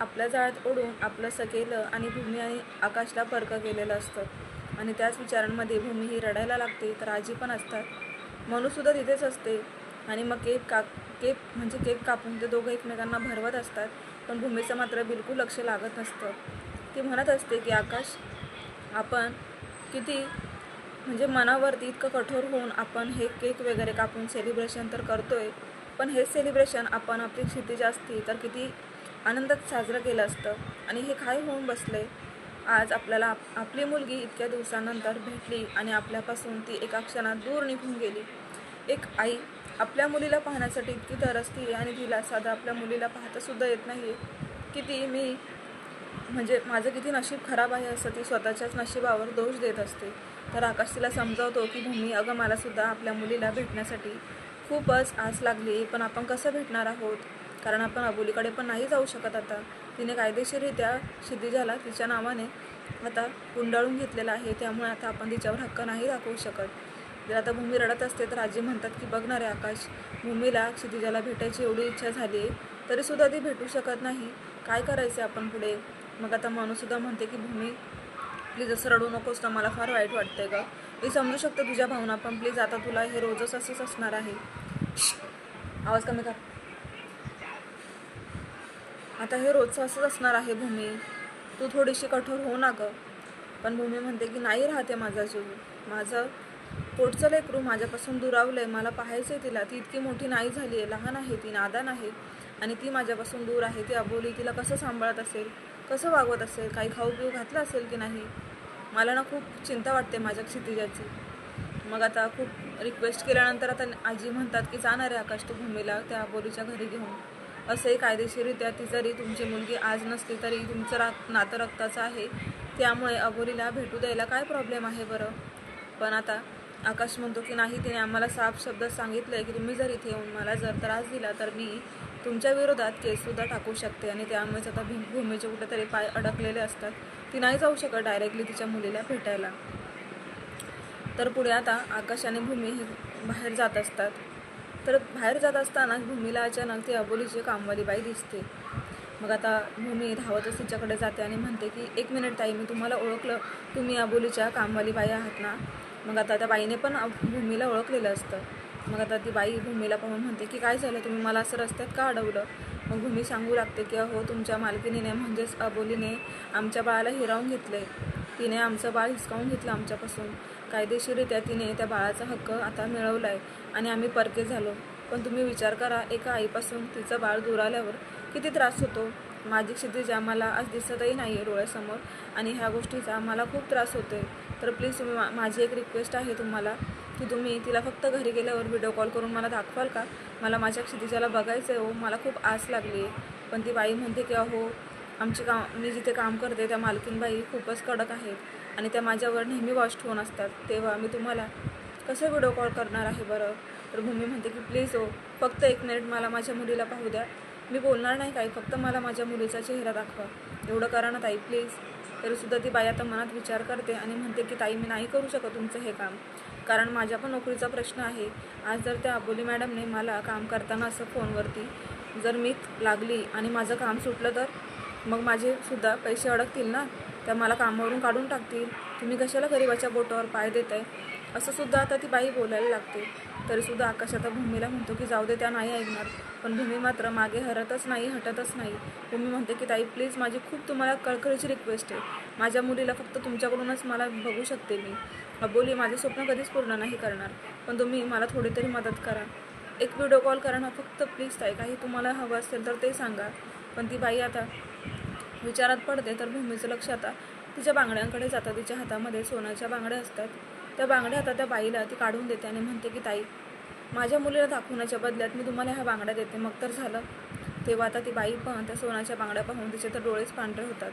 आपल्या जाळ्यात ओढून आपलं सकेलं आणि भूमी आणि आकाशला परकं केलेलं असतं. आणि त्याच विचारांमध्ये भूमी ही रडायला लागते तर आजी पण असतात. मनूसुद्धा तिथेच असते. आणि मग केक का केक म्हणजे केक कापून ते दोघं एकमेकांना भरवत असतात पण भूमीचं मात्र बिलकुल लक्ष लागत नसतं. ती म्हणत असते की आकाश आपण किती म्हणजे मनावरती इतकं कठोर होऊन आपण हे केक वगैरे कापून सेलिब्रेशन तर करतोय पण हे सेलिब्रेशन आपण आपली क्षितिज असती तर किती आनंदात साजरं केलं असतं. आणि हे काय होऊन बसले. आज आपल्याला आप- आपली मुलगी इतक्या दिवसानंतर भेटली आणि आपल्यापासून ती एका क्षणात दूर निघून गेली. एक आई आपल्या मुलीला पाहण्यासाठी इतकी तरसती आहे आणि तिला साधा आपल्या मुलीला पाहतासुद्धा येत नाही की ती मी म्हणजे माझं किती नशीब खराब आहे असं ती स्वतःच्याच नशिबावर दोष देत असते. तर आकाश तिला समजावतो की भूमी अगं मलासुद्धा आपल्या मुलीला भेटण्यासाठी खूपच आस लागली पण आपण कसं भेटणार आहोत? कारण आपण अबोलीकडे पण नाही जाऊ शकत आता. तिने कायदेशीररित्या क्षितिजाला तिच्या नावाने आता गुंडाळून घेतलेला आहे. त्यामुळे आता आपण तिच्यावर हक्क नाही दाखवू शकत. जर आता भूमी रडत असते तर आजी म्हणतात की बघणार आहे आकाश भूमीला क्षितिजाला भेटायची एवढी इच्छा झाली आहे तरीसुद्धा ती भेटू शकत नाही. काय करायचं आपण पुढे? मग आता माणूससुद्धा म्हणते की भूमी प्लीज असं रडू नकोस ना मला फार वाईट वाटतंय का मी समजू शकते तुझ्या भावना पण प्लीज आता तुला हे रोजच असंच असणार आहे. आवाज कमी कर. आता हे रोजचं असंच असणार आहे भूमी. तू थोडीशी कठोर हो ना गं. पण भूमी म्हणते की नाही राहते माझा जीव माझं पोटचं लेकरू माझ्यापासून दुरावलं आहे मला पाहायचं आहे तिला. ती इतकी मोठी नाही झाली आहे लहान आहे ती नादान आहे. आणि ती माझ्यापासून दूर आहे. ती अबोली तिला कसं सांभाळत असेल? कसं वागवत असेल? काही खाऊ पिऊ घातलं असेल की नाही? मला ना खूप चिंता वाटते माझ्या क्षितिजाची. मग आता खूप रिक्वेस्ट केल्यानंतर आता आजी म्हणतात की जाणार आहे आकाश तू भूमीला त्या अबोलीच्या घरी घेऊन. असंही कायदेशीररित्या ती जरी तुमची मुलगी आज नसली तरी तुमचं रा नातं रक्ताचं आहे. त्यामुळे अबोलीला भेटू द्यायला काय प्रॉब्लेम आहे बरं? पण आता आकाश म्हणतो की नाही तिने आम्हाला साफ शब्द सांगितलं आहे की तुम्ही जर इथे येऊन मला जर त्रास दिला तर मी तुमच्या विरोधात केससुद्धा टाकू शकते आणि त्यामुळेच आता भी भूमीचे कुठेतरी पाय अडकलेले असतात. ती नाही जाऊ शकत डायरेक्टली तिच्या मुलीला भेटायला. तर पुढे आता आकाश आणि भूमी हे बाहेर जात असतात. तर बाहेर जात असताना भूमीला अचानक ती अबोलीची कामवाली बाई दिसते. मग आता भूमी धावतच तिच्याकडे जाते आणि म्हणते की एक मिनिट ताई मी तुम्हाला ओळखलं. तुम्ही अबोलीच्या कामवाली बाई आहात ना? मग आता त्या बाईने पण भूमीला ओळखलेलं असतं. मग आता ती बाई भूमीला पाहून म्हणते की काय झालं? तुम्ही मला असं रस्त्यात का अडवलं? मग भूमी सांगू लागते की अहो तुमच्या मालकिनीने म्हणजेच अबोलीने आमच्या बाळाला हिरावून घेतले तिने आमचं बाळ हिसकावून घेतलं आमच्यापासून. कायदेशीररित्या तिने त्या बाळाचा हक्क आता मिळवला आहे आणि आम्ही परके झालो. पण तुम्ही विचार करा एका आईपासून तिचं बाळ दूर आल्यावर किती त्रास होतो? माझी क्षितिज आम्हाला आज दिसतही नाही आहे डोळ्यासमोर आणि ह्या गोष्टीचा आम्हाला खूप त्रास होतो आहे तर प्लीज तुम्ही मा- माझी एक रिक्वेस्ट आहे तुम्हाला की तुम्ही तिला फक्त घरी गेल्यावर व्हिडिओ कॉल करून मला दाखवाल का? मला माझ्या क्षितिजाला बघायचं आहे हो मला खूप आस लागली आहे पण ती बाई म्हणते की अहो आमची काम मी जिथे काम करते त्या मालकीनबाई खूपच कडक आहेत आणि त्या माझ्यावर नेहमी वॉश ठेवून असतात. तेव्हा मी तुम्हाला कसं व्हिडिओ कॉल करणार आहे बरं? तर भूमी म्हणते की प्लीज हो फक्त एक मिनिट मला माझ्या मुलीला पाहू द्या. मी बोलणार नाही काही फक्त मला माझ्या मुलीचा चेहरा दाखवा. एवढं करा ना ताई प्लीज तरीसुद्धा ती बाई आता मनात विचार करते आणि म्हणते की ताई मी नाही करू शकत तुमचं हे काम. कारण माझ्या पण नोकरीचा प्रश्न आहे. आज जर त्या अबोली मॅडमने मला काम करताना असं फोनवरती जर मी लागली आणि माझं काम सुटलं तर? मग माझे सुद्धा पैसे अडकतील ना? त्या मला कामावरून काढून टाकतील. तुम्ही कशाला गरिबाच्या बोटावर पाय देत आहे असंसुद्धा आता ती बाई बोलायला लागते. तरीसुद्धा आकाश आता भूमीला म्हणतो की जाऊ दे त्या नाही ऐकणार. पण भूमी मात्र मागे हरतच नाही हटतच नाही. भूमी म्हणते की ताई प्लीज माझी खूप तुम्हाला कळकळीची रिक्वेस्ट आहे. माझ्या मुलीला फक्त तुमच्याकडूनच मला बघू शकते मी. अबोली माझे स्वप्न कधीच पूर्ण नाही करणार. पण तुम्ही मला थोडी तरी मदत करा. एक व्हिडिओ कॉल करा ना फक्त प्लीज ताई काही तुम्हाला हवं असेल तर ते सांगा. पण ती बाई आता विचारात पडते तर भूमीचं लक्ष आता तिच्या बांगड्यांकडे जातं तिच्या हातामध्ये सोन्याच्या बांगड्या असतात. त्या बांगड्या आता त्या बाईला ती काढून देते आणि म्हणते की ताई माझ्या मुलीला दाखवण्याच्या बदल्यात मी तुम्हाला ह्या बांगड्या देते. मग तर झालं. तेव्हा आता ती बाई पण त्या सोन्याच्या बांगड्या पाहून तिचे तर डोळेच पांढरे होतात.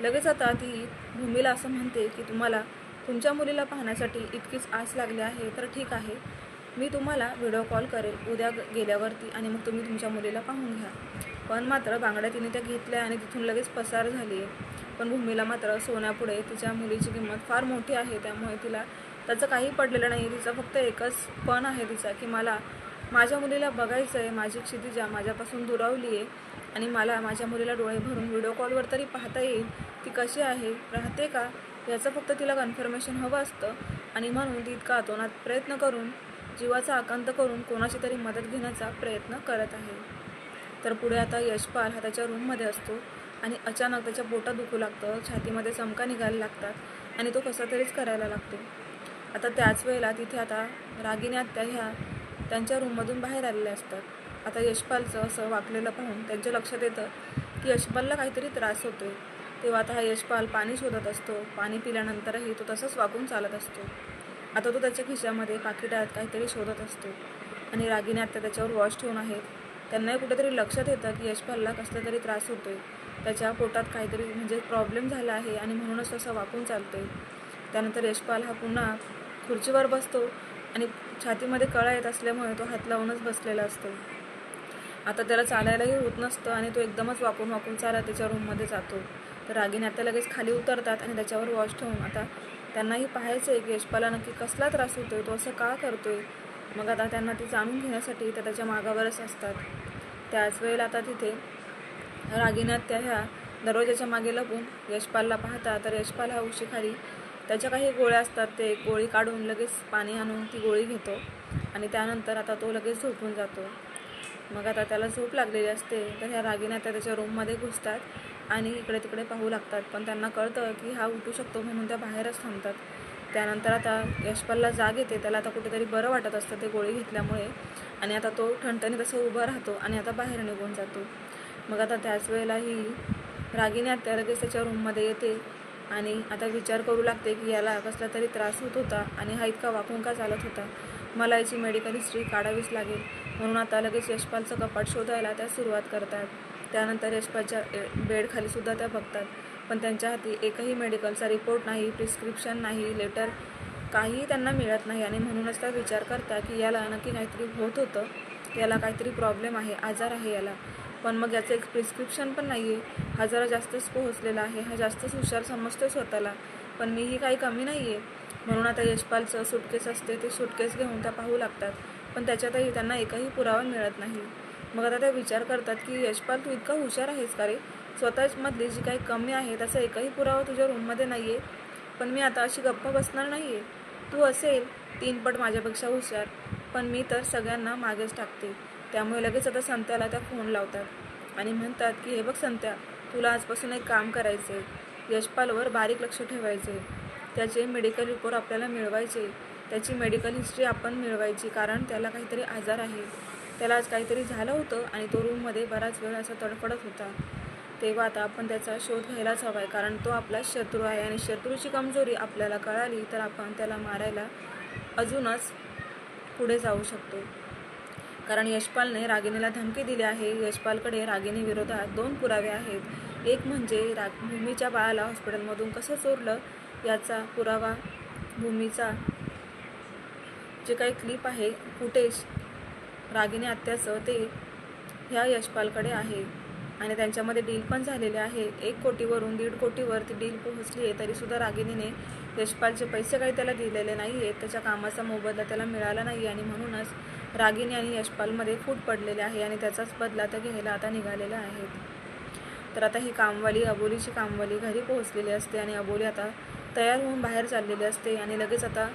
लगेच आता ती भूमीला असं म्हणते की तुम्हाला तुमच्या मुलीला पाहण्यासाठी इतकीच आस लागली आहे तर ठीक आहे. मी तुम्हाला व्हिडिओ कॉल करेल उद्या गेल्यावरती आणि मग तुम्ही तुमच्या मुलीला पाहून घ्या. पण मात्र बांगड्या तिने त्या घेतल्या आणि तिथून लगेच पसार झाली. आहे पण भूमीला मात्र सोन्यापुढे तिच्या मुलीची किंमत फार मोठी आहे त्यामुळे तिला त्याचं काही पडलेलं नाही. तिचा फक्त एकच पण आहे तिचा की मला माझ्या मुलीला बघायचं आहे माझी क्षितिजा माझ्यापासून दुरावली आहे आणि मला माझ्या मुलीला डोळे भरून व्हिडिओ कॉलवर तरी पाहता येईल. ती कशी आहे राहते का? याचं फक्त तिला कन्फर्मेशन हवं असतं आणि म्हणून ती इतका अतोनात प्रयत्न करून जीवाचा आकांत करून कोणाची तरी मदत घेण्याचा प्रयत्न करत आहे. तर पुढे आता यशपाल हा त्याच्या रूममध्ये असतो आणि अचानक त्याच्या बोटं दुखू लागतं छातीमध्ये चमका निघायला लागतात आणि तो कसा तरीच करायला लागतो. आता त्याच वेळेला तिथे आता रागिनी आत्या ह्या त्यांच्या रूममधून बाहेर आलेल्या असतात. आता यशपालचं असं वाकलेलं पाहून त्यांच्या लक्षात येतं की यशपालला काहीतरी त्रास होतोय. तेव्हा आता हा यशपाल पाणी शोधत असतो. पाणी पिल्यानंतरही तो तसंच वाकून चालत असतो. आता तो त्याच्या खिशामध्ये पाकिटात काहीतरी शोधत असतो. आणि रागिनी आत्या त्याच्यावर वॉश ठेवून आहेत. त्यांनाही कुठेतरी लक्षात येतं की यशपालला कसला तरी त्रास होतोय. त्याच्या पोटात काहीतरी म्हणजे प्रॉब्लेम झाला आहे आणि म्हणूनच तसं वाकून आहे त्यानंतर यशपाल हा पुन्हा खुर्चीवर बसतो आणि छातीमध्ये कळा येत असल्यामुळे तो हात लावूनच बसलेला असतो. आता त्याला चालायलाही होत नसतं आणि तो एकदमच वाकून वाकून चालत त्याच्या रूममध्ये जातो. तर रागीने आता लगेच खाली उतरतात आणि त्याच्यावर वॉश ठेवून आता त्यांनाही पाहायचं आहे की यशपाला नक्की कसला त्रास होतोय तो असं का करतोय? मग आता त्यांना ती जाणून घेण्यासाठी त्या त्याच्या मागावरच असतात. त्याच वेळेला आता तिथे रागिन्यात त्या ह्या दरवाजाच्या मागे लपून यशपालला पाहता तर यशपाल हा उशीखाली त्याच्या काही गोळ्या असतात ते गोळी काढून लगेच पाणी आणून ती गोळी घेतो आणि त्यानंतर आता तो लगेच झोपून जातो. मग आता त्याला झोप लागलेली असते तर ह्या रागिन्या त्या त्याच्या रूममध्ये घुसतात आणि इकडे तिकडे पाहू लागतात. पण त्यांना कळतं की हा उठू शकतो म्हणून त्या बाहेरच थांबतात. त्यानंतर आता यशपालला जाग येते त्याला आता कुठेतरी बरं वाटत असतं ते गोळी घेतल्यामुळे. आणि आता तो ठणठणीत असं उभा राहतो आणि आता बाहेर निघून जातो. मग आता त्याच वेळेला ही रागिनी आत्या लगेच त्याच्या रूममध्ये येते आणि आता विचार करू लागते की याला कसला तरी त्रास होत होता आणि हा इतका वाकून का चालत होता? मला याची मेडिकल हिस्ट्री काढावीच लागेल. म्हणून आता लगेच यशपालचं कपाट शोधायला त्या सुरुवात करतात. त्यानंतर यशपालच्या बेडखालीसुद्धा त्या बघतात. पण त्यांच्या हाती एकही मेडिकलचा रिपोर्ट नाही प्रिस्क्रिप्शन नाही लेटर काहीही त्यांना मिळत नाही. आणि म्हणूनच त्या विचार करता की याला नक्की काहीतरी होत होतं. याला काहीतरी प्रॉब्लेम आहे आजार आहे याला. पण मग याचं एक प्रिस्क्रिप्शन पण नाही आहे हा जरा जास्तच पोहोचलेला आहे. हा जास्तच हुशार समजतो स्वतःला. पण मीही काही कमी नाही आहे म्हणून आता यशपालचं सुटकेस असते ते सुटकेस घेऊन त्या पाहू लागतात. पण त्याच्यातही त्यांना एकही पुरावा मिळत नाही. मग आता त्या विचार करतात की यशपाल तू इतका हुशार आहेस का रे? स्वतःमधली जी काही कमी आहे त्याचा एकही पुरावा तुझ्या रूममध्ये नाही आहे पण मी आता अशी गप्प बसणार नाही आहे तू असेल तीनपट माझ्यापेक्षा हुशार. पण मी तर सगळ्यांना मागेच टाकते. त्यामुळे लगेच आता संत्याला त्या फोन लावतात आणि म्हणतात की हे बघ संत्या तुला आजपासून एक काम करायचं आहे यशपालवर बारीक लक्ष ठेवायचे त्याचे मेडिकल रिपोर्ट आपल्याला मिळवायचे. त्याची मेडिकल हिस्ट्री आपण मिळवायची कारण त्याला काहीतरी आजार आहे. त्याला आज काहीतरी झालं होतं आणि तो रूममध्ये बराच वेळ असा तडफडत होता. तेव्हा आता आपण त्याचा शोध घ्यायलाच हवा आहे कारण तो आपला शत्रू आहे आणि शत्रूची कमजोरी आपल्याला कळाली तर आपण त्याला मारायला अजूनच पुढे जाऊ शकतो. कारण यशपालने रागिणीला धमकी दिली आहे. यशपालकडे रागिणी विरोधात दोन पुरावे आहेत. एक म्हणजे राग भूमीच्या बाळाला हॉस्पिटलमधून कसं चोरलं याचा पुरावा भूमीचा जे काही क्लिप आहे फुटेज रागिनी आत्याचं ते ह्या यशपालकडे आहे. आणि त्यांच्यामध्ये डील पण झालेले आहे. एक कोटीवरून दीड कोटीवर ती डील पोहोचली आहे तरीसुद्धा रागिनीने यशपालचे पैसे काही त्याला दिलेले नाही आहेत त्याच्या कामाचा मोबदला त्याला मिळाला नाही आणि म्हणूनच रागिनी आणि यशपालमध्ये फूट पडलेले आहे आणि त्याचाच बदला त्या घ्यायला आता निघालेल्या आहेत. तर आता ही कामवाली अबोलीची कामवाली घरी पोहोचलेली असते आणि अबोली आता तयार होऊन बाहेर चाललेली असते आणि लगेच आता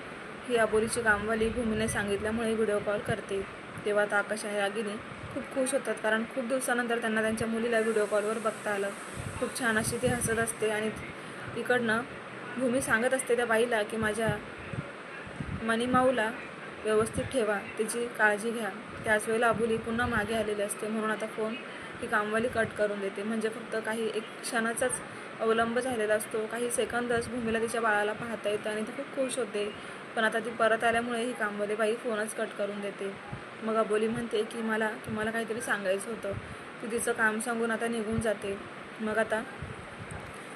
ही अबोलीची कामवाली भूमीने सांगितल्यामुळे व्हिडिओ कॉल करते. तेव्हा आता आकाश आणि रागिनी खूप खुश होतात कारण खूप दिवसानंतर त्यांना त्यांच्या मुलीला व्हिडिओ कॉलवर बघता आलं. खूप छान अशी ती हसत असते आणि इकडनं भूमी सांगत असते त्या बाईला की माझ्या मनीमाऊला व्यवस्थित ठेवा तिची काळजी घ्या. त्याच वेळेला अबुली पुन्हा मागे आलेली असते म्हणून आता फोन ही कामवाली कट करून देते. म्हणजे फक्त काही एक क्षणाचाच अवलंब झालेला असतो. काही सेकंदच भूमीला तिच्या बाळाला पाहता येतं आणि ती खूप खुश होते. पण आता ती परत आल्यामुळे ही कामवाली बाई फोनच कट करून देते. मग अबोली म्हणते की मला तुम्हाला काहीतरी सांगायचं होतं. ती तिचं काम सांगून आता निघून जाते. मग आता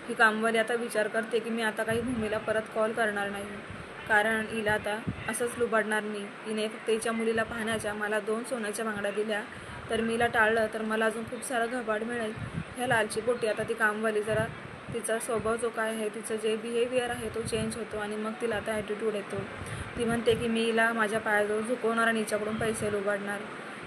ही कामवाली आता विचार करते की मी आता काही भूमीला परत कॉल करणार नाही. कारण हिला आता असंच लुबाडणार मी. हिने फक्त हिच्या मुलीला पाहण्याच्या मला दोन सोन्याच्या बांगड्या दिल्या. तर मीला टाळलं तर मला अजून खूप सारं घबाड मिळेल. ह्या लालची पोटी आता ती कामवाली जरा तिचा स्वभाव जो काय आहे तिचं जे बिहेवियर आहे तो चेंज होतो आणि मग तिला आता ॲटिट्यूड येतो. ती म्हणते की मी हिला माझ्या पायाजवळ झुकवणार आणि हिच्याकडून पैसे लुबाडणार.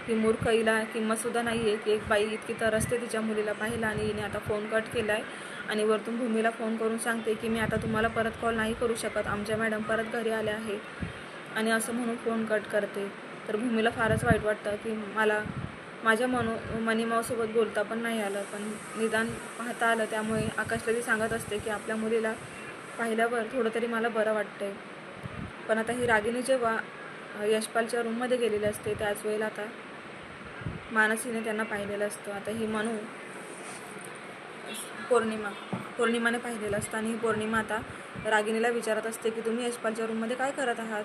ही मूर्ख हिला किंमतसुद्धा नाही आहे की एक बाई इतकी तरसते तिच्या मुलीला पाहिलं आणि हिने आता फोन कट केला आहे आणि वरतून भूमीला फोन करून सांगते की मी आता तुम्हाला परत कॉल नाही करू शकत आमच्या मॅडम परत घरी आल्या आहेत. आणि असं म्हणून फोन कट करते. तर भूमीला फारच वाईट वाटतं की मला माझ्या मनो मनीमावसोबत बोलता पण नाही आलं. पण निदान पाहता आलं त्यामुळे आकाशला ती सांगत असते की आपल्या मुलीला पाहिल्यावर थोडं तरी मला बरं वाटतंय. पण आता ही रागिनी जेव्हा यशपालच्या रूममध्ये गेलेली असते त्याच वेळेला आता मानसीने त्यांना पाहिलेलं असतं. आता ही मनू पौर्णिमा पौर्णिमाने पाहिलेलं असतं आणि ही पौर्णिमा आता रागिनीला विचारत असते की तुम्ही यशपालच्या रूममध्ये काय करत आहात?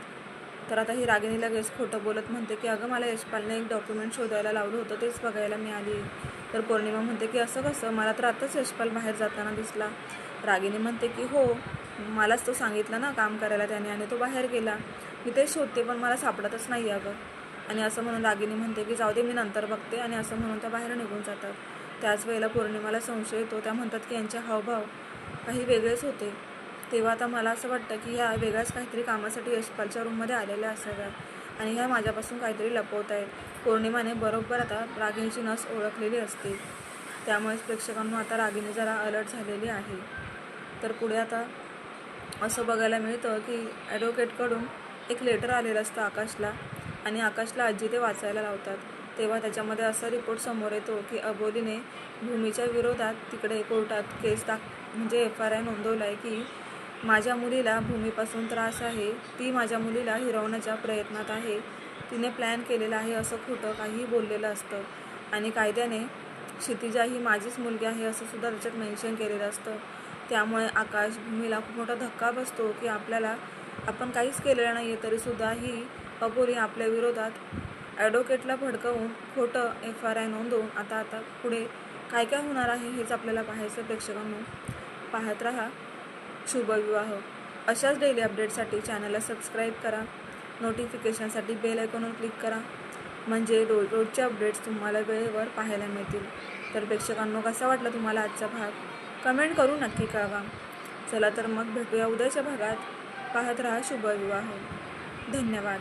तर आता ही रागिनी लगेच खोटं बोलत म्हणते की अगं मला यशपालने एक डॉक्युमेंट शोधायला लावलं होतं तेच बघायला मिळाली. तर पौर्णिमा म्हणते की असं कसं? मला तर आताच यशपाल बाहेर जाताना दिसला. रागिनी म्हणते की हो मलाच तो सांगितलं ना काम करायला त्याने आणि तो बाहेर गेला. मी तेच शोधते पण मला सापडतच नाही अगं. आणि असं म्हणून रागिनी म्हणते की जाऊ दे मी नंतर बघते. आणि असं म्हणून त्या बाहेर निघून जातात. त्याच वेळेला पौर्णिमाला संशय येतो. त्या म्हणतात की यांचे हावभाव काही वेगळेच होते. तेव्हा आता मला असं वाटतं की ह्या वेगळ्याच काहीतरी कामासाठी यशपालच्या रूममध्ये आलेल्या असाव्यात आणि ह्या माझ्यापासून काहीतरी लपवत आहेत. पौर्णिमाने बरोबर आता रागिणीची नस ओळखलेली असते. त्यामुळेच प्रेक्षकांना आता रागिणी जरा अलर्ट झालेली आहे. तर पुढे आता असं बघायला मिळतं की ॲडव्होकेटकडून एक लेटर आलेलं असतं आकाशला आणि आकाशला आजी ते वाचायला लावतात. तेव्हा त्याच्यामध्ये असा रिपोर्ट समोर येतो की अबोलीने भूमीच्या विरोधात तिकडे कोर्टात केस दाख म्हणजे एफ आर आय नोंदवला आहे की माझ्या मुलीला भूमीपासून त्रास आहे ती माझ्या मुलीला हिरवण्याच्या प्रयत्नात आहे तिने प्लॅन केलेला आहे असं खोटं काहीही बोललेलं असतं. आणि कायद्याने क्षितिजा ही माझीच मुलगी आहे असं सुद्धा त्याच्यात मेन्शन केलेलं असतं. त्यामुळे आकाशभूमीला खूप मोठा धक्का बसतो की आपल्याला आपण काहीच केलेलं नाही आहे तरीसुद्धा ही अबोली आपल्या विरोधात ॲडव्होकेटला भडकवून खोटं एफ आर आय नोंदवून आता आता पुढे काय काय होणार आहे हेच आपल्याला पाहायचं प्रेक्षकांनो पाहत राहा. शुभविवाह अशाच डेली अपडेटसाठी चॅनलला सबस्क्राईब करा. नोटिफिकेशनसाठी बेल आयकॉनवर क्लिक करा. म्हणजे रो रोजचे अपडेट्स तुम्हाला वेळेवर पाहायला मिळतील. तर प्रेक्षकांनो कसा वाटला तुम्हाला आजचा भाग? कमेंट करून नक्की कळवा चला तर मग भेटूया उद्याच्या भागात. पाहत राहा शुभविवाह धन्यवाद.